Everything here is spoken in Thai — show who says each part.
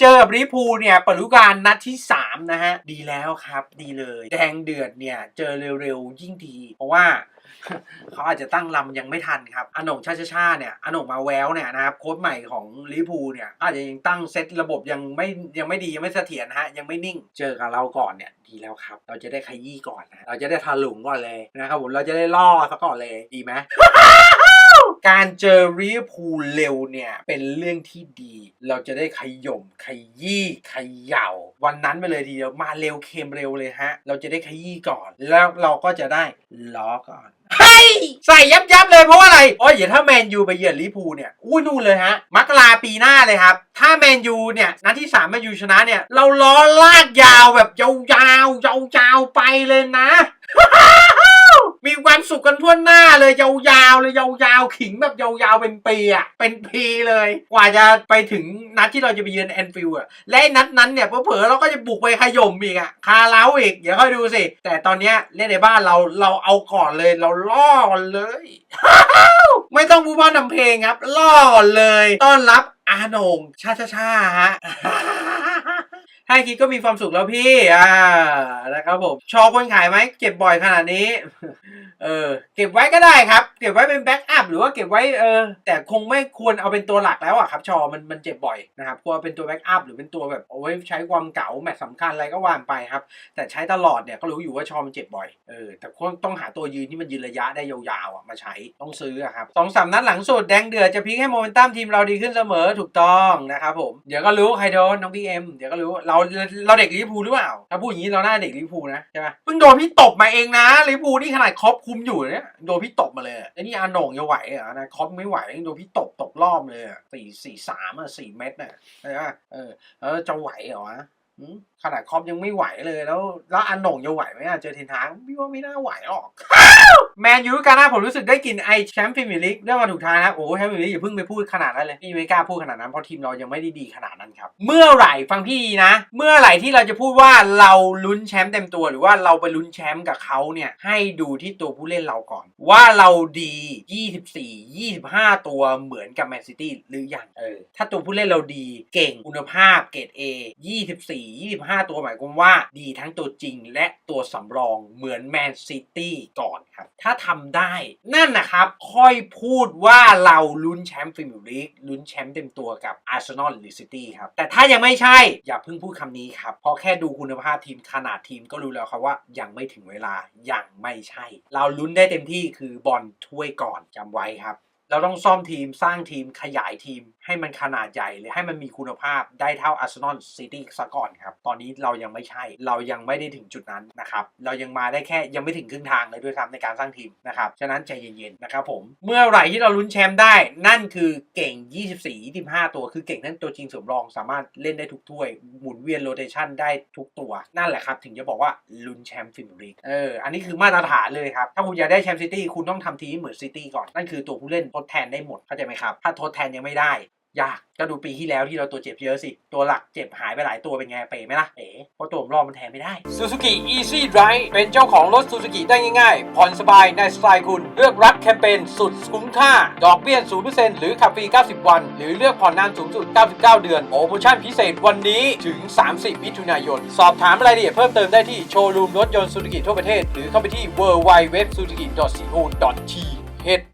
Speaker 1: เจอกับลิพูเนี่ยปิดฤดูกาลนัดที่ 3 นะฮะ ดีแล้วครับดีเลย แดงเดือดเนี่ย เจอเร็วๆ ยิ่งดี เพราะว่าเขาอาจจะตั้งลำยังไม่ทันครับอาหนงชาชาชาเนี่ยอาหนงมาแววเนี่ยนะครับโค้ชใหม่ของลิพูเนี่ยอาจจะยังตั้งเซตระบบยังไม่ยังไม่ดียังไม่เสถียรนะฮะยังไม่นิ่งเจอกับเราก่อนเนี่ยดีแล้วครับ เราจะได้ขยี้ก่อนนะเราจะได้ทะลุงก่อนเลยนะครับผมเราจะได้ล่อซะก่อนเลยดีไหม การเจอลิเวอร์พูลเร็วเนี่ยเป็นเรื่องที่ดี เราจะได้ขย่มขยี้ขย่าวันนั้นไปเลยทีเดียวมาเร็วเค็มเร็วเลยฮะ เราจะได้ขยี้ก่อน แล้วเราก็จะได้ล้อก่อนเฮ้ยใส่ยับยับๆเลยเพราะว่าอะไรอ๋ออย่าถ้าแมนยูไปเยือนลิเวอร์พูลเนี่ยอุ้ยนู่นเลยฮะมกราปีหน้าเลยครับ ถ้าแมนยูเนี่ยนัดที่3แมนยูชนะเนี่ย เราล้อลากยาวแบบยาวๆยาวๆไปเลยนะ มีความสุขกันทั่วหน้าเลยยาวๆเลยยาวๆ ขิงแบบยาวๆเป็นปีอะเป็นปีเลย กว่าจะไปถึงนัดที่เราจะไปเยือนแอนฟิลด์อะและนัดนั้นเนี่ยเผลอๆเราก็จะบุกไปขย่มอีกอะคาเล้าอีกเดี๋ยวค่อยดูสิ แต่ตอนเนี้ยเล่นในบ้านเราเราเอาก่อนเลยเราล่อเลย ไม่ต้องพูดพร่ำทำเพลงครับ ล่อเลย ต้อนรับอาโหนงชาชาชาฮะ ให้คิดก็มีความสุขแล้วพี่ อ่า นะครับผม ชอคนขายไหม เก็บบ่อยขนาดนี้ เออ เก็บไว้ก็ได้ครับ เก็บไว้เป็นแบ็กอัพหรือว่าเก็บไว้ เออ แต่คงไม่ควรเอาเป็นตัวหลักแล้วอะครับ ชอ มัน มันเจ็บบ่อยนะครับ ควรเป็นตัวแบ็กอัพหรือเป็นตัวแบบเอาไว้ใช้ความเก๋าแมตช์สำคัญอะไรก็ว่านไปครับ แต่ใช้ตลอดเนี่ยก็รู้อยู่ว่าชอมันเจ็บบ่อย เออ แต่คนต้องหาตัวยืนที่มันยืนระยะได้ยาวๆอะมาใช้ ต้องซื้ออะครับสองสามนัดหลังสุดแดงเดือดจะพลิกให้โมเมนตัมทีมเราดีขึ้นเสมอถูกต้องนะครับผม เดี๋ยวก็รู้ใครโดนน้องบีเอ็มเดี๋ยวก็รู้เราเราเด็กลิเวอร์พูลหรือเปล่าถ้าพูดอย่างนี้เราหน้าเด็กลิเวอร์พูลนะใช่ไหมเพิ่งโดนพี่ตบมาเองนะลิเวอร์พูลนี่ขนาดครอปคุมอยู่เนี่ยโดนพี่ตบมาเลยไอ้นี่อาโหน่งจะไหวเหรอนะครอปไม่ไหวโดนพี่ตบตกรอบเลยอะสี่สี่สามอะสี่เม็ดน่ะใช่ไหมเออแล้วจะไหวเหรอวะขนาดคอปยังไม่ไหวเลยแล้ว แล้วอันหน่งจะไหวไหมอะเจอเทนทางพี่ว่าไม่น่าไหวหรอก แมนยูกันนะผมรู้สึกได้กลินไอแชมป์พรีเมียร์ลีกเรื่องมาถูกทางนะโอ้แชมป์พรีเมียร์ลีกอย่าเพิ่งไปพูดขนาดนั้นเลยพี่ไม่กล้าพูดขนาดนั้นเพราะทีมเรายังไม่ได้ดีขนาดนั้นครับ เมื่อไหร่ฟังพี่ดีนะ เมื่อไหร่ที่เราจะพูดว่าเราลุ้นแชมป์เต็มตัว หรือว่าเราไปลุ้นแชมป์กับเขาเนี่ยให้ดูที่ตัวผู้เล่นเราก่อน ว่าเราดี 24 25 ตัวเหมือนกับแมนซิตี้หรือยังเออถ้าตัวผู้เล่นเราดีเก่งคุณภาพเกรด A 24 25 ตัวหมายความว่าดีทั้งตัวจริงและตัวสำรองเหมือนแมนซิตี้ก่อนครับถ้าทำได้นั่นนะครับ ค่อยพูดว่าเราลุ้นแชมป์ฟิมียร์ลีกลุ้นแชมป์เต็มตัวกับอาร์เซนอลหรือซิตี้ครับ แต่ถ้ายังไม่ใช่ อย่าเพิ่งพูดคำนี้ครับ เพราะแค่ดูคุณภาพทีมขนาดทีมก็รู้แล้วครับว่ายังไม่ถึงเวลายังไม่ใช่ เราลุ้นได้เต็มที่คือบอลถ้วยก่อนจำไว้ครับ เราต้องซ่อมทีมสร้างทีมขยายทีม ให้มันขนาดใหญ่เลยให้มันมีคุณภาพได้เท่าอาร์เซนอลซิตี้ซะก่อนครับ ตอนนี้เรายังไม่ใช่ เรายังไม่ได้ถึงจุดนั้นนะครับ เรายังมาได้แค่ยังไม่ถึงครึ่งทางเลยด้วยซ้ำในการสร้างทีมนะครับ ฉะนั้นใจเย็นๆนะครับผม เมื่อไหร่ที่เราลุ้นแชมป์ได้ นั่นคือเก่ง 24 25 ตัวคือเก่งทั้งตัวจริงสำรองสามารถเล่นได้ทุกถ้วยหมุนเวียนโรเตชันได้ทุกตัวนั่นแหละครับถึงจะบอกว่าลุ้นแชมป์ฟิมลีกเอออันนี้คือมาตรฐานเลยครับถ้าคุณอยากได้แชมป์ซิตี้คุณต้องทำทีมเหมือนซิตี้ก่อนนั่นคือตัวผู้เล่นดแทนได้หมดเข้าใจไหมครับ ถ้าทดแทนยังไม่ได้ยากก็ดูปีที่แล้วที่เราตัวเจ็บเยอะสิ ตัวหลักเจ็บหายไปหลายตัวเป็นไงเป๋ไหมล่ะเป๋เพราะตัวผมรอบมันแทนไม่ได้ Suzuki Easy Drive เป็นเจ้าของรถ Suzuki ได้ง่ายๆ ผ่อนสบายในสไตล์คุณ เลือกรับแคมเปญสุดคุ้มค่า ดอกเบี้ย 0%หรือขับฟรี 90 วัน หรือเลือกผ่อนนานสูงสุด 99 เดือน โปรโมชั่นพิเศษวันนี้ถึง 30 มิถุนายน สอบถามรายละเอียดเพิ่มเติมได้ที่โชว์รูมรถยนต์ Suzuki ทั่วประเทศ หรือเข้าไปที่ www.suzuki.co.th